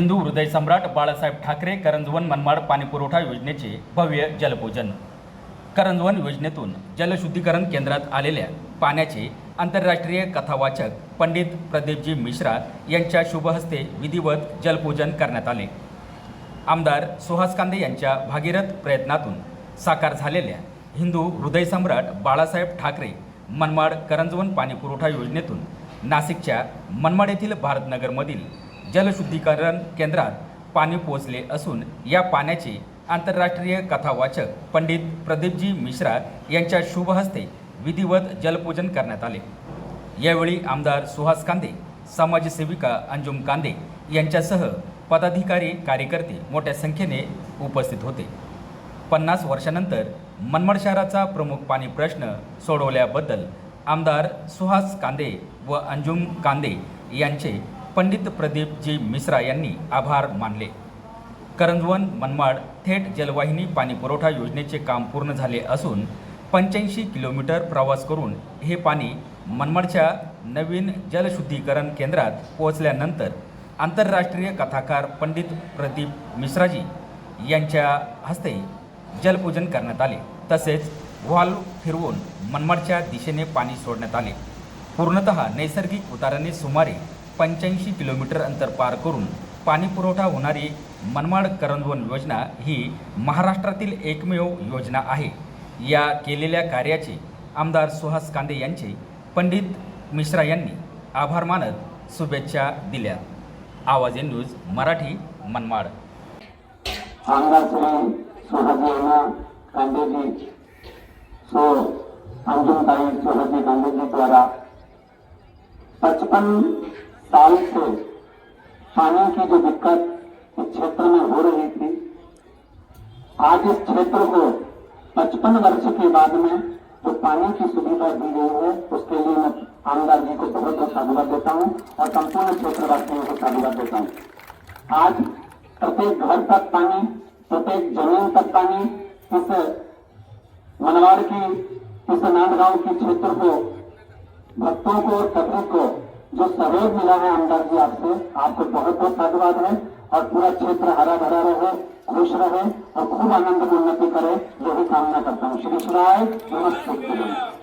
हिंदू हृदय सम्राट बाळासाहेब ठाकरे करंजवन मनमाड पाणीपुरवठा योजनेचे भव्य जलपूजन. करंजवन योजनेतून जलशुद्धीकरण केंद्रात आलेल्या पाण्याचे आंतरराष्ट्रीय कथावाचक पंडित प्रदीपजी मिश्रा यांच्या शुभहस्ते विधिवत जलपूजन करण्यात आले. आमदार सुहास कांदे यांच्या भागीरथ प्रयत्नातून साकार झालेल्या हिंदू हृदयसम्राट बाळासाहेब ठाकरे मनमाड करंजवन पाणीपुरवठा योजनेतून नाशिकच्या मनमाड येथील भारतनगरमधील जलशुद्धीकरण केंद्रात पाणी पोहोचले असून या पाण्याचे आंतरराष्ट्रीय कथावाचक पंडित प्रदीपजी मिश्रा यांच्या शुभहस्ते विधिवत जलपूजन करण्यात आले. यावेळी आमदार सुहास कांदे समाजसेविका अंजुम कांदे यांच्यासह पदाधिकारी कार्यकर्ते मोठ्या संख्येने उपस्थित होते. पन्नास वर्षानंतर मनमाड शहराचा प्रमुख पाणी प्रश्न सोडवल्याबद्दल आमदार सुहास कांदे व अंजुम कांदे यांचे पंडित प्रदीपजी मिश्रा यांनी आभार मानले. करंजवन मनमाड थेट जलवाहिनी पाणीपुरवठा योजनेचे काम पूर्ण झाले असून पंच्याऐंशी किलोमीटर प्रवास करून हे पाणी मनमाडच्या नवीन जलशुद्धीकरण केंद्रात पोहोचल्यानंतर आंतरराष्ट्रीय कथाकार पंडित प्रदीप मिश्राजी यांच्या हस्ते जलपूजन करण्यात आले. तसेच व्हॉल्व फिरवून मनमाडच्या दिशेने पाणी सोडण्यात आले. पूर्णतः नैसर्गिक उताराने सुमारे पंच्याऐंशी किलोमीटर अंतर पार करून पाणी पुरवठा होणारी मनमाड करंजवन योजना ही महाराष्ट्रातील एकमेव योजना आहे. या केलेल्या कार्याचे आमदार सुहास कांदे यांचे पंडित मिश्रा यांनी आभार मानत शुभेच्छा दिल्या. Awaz A news Marathi Manmad. सुहाजी द्वारा पचपन साल से पानी की जो दिक्कत इस क्षेत्र में हो रही थी आज इस क्षेत्र को पचपन वर्ष के बाद में जो पानी की सुविधा दी गई है उसके लिए मैं आमदार जी को बहुत बहुत साधुवाद देता हूँ और संपूर्ण क्षेत्रवासियों को साधुवाद देता हूँ। आज प्रत्येक घर तक पानी प्रत्येक जमीन तक पानी इस मनवाड़ की इस नांदगांव के क्षेत्र को भक्तों को और सभी को जो सहयोग मिला है आमदार जी आपसे आपको बहुत बहुत धन्यवाद है और पूरा क्षेत्र हरा भरा रहे खुश रहे और खूब आनंद उन्नति करे यही कामना करता हूँ। श्री शिवाय नमस्ते।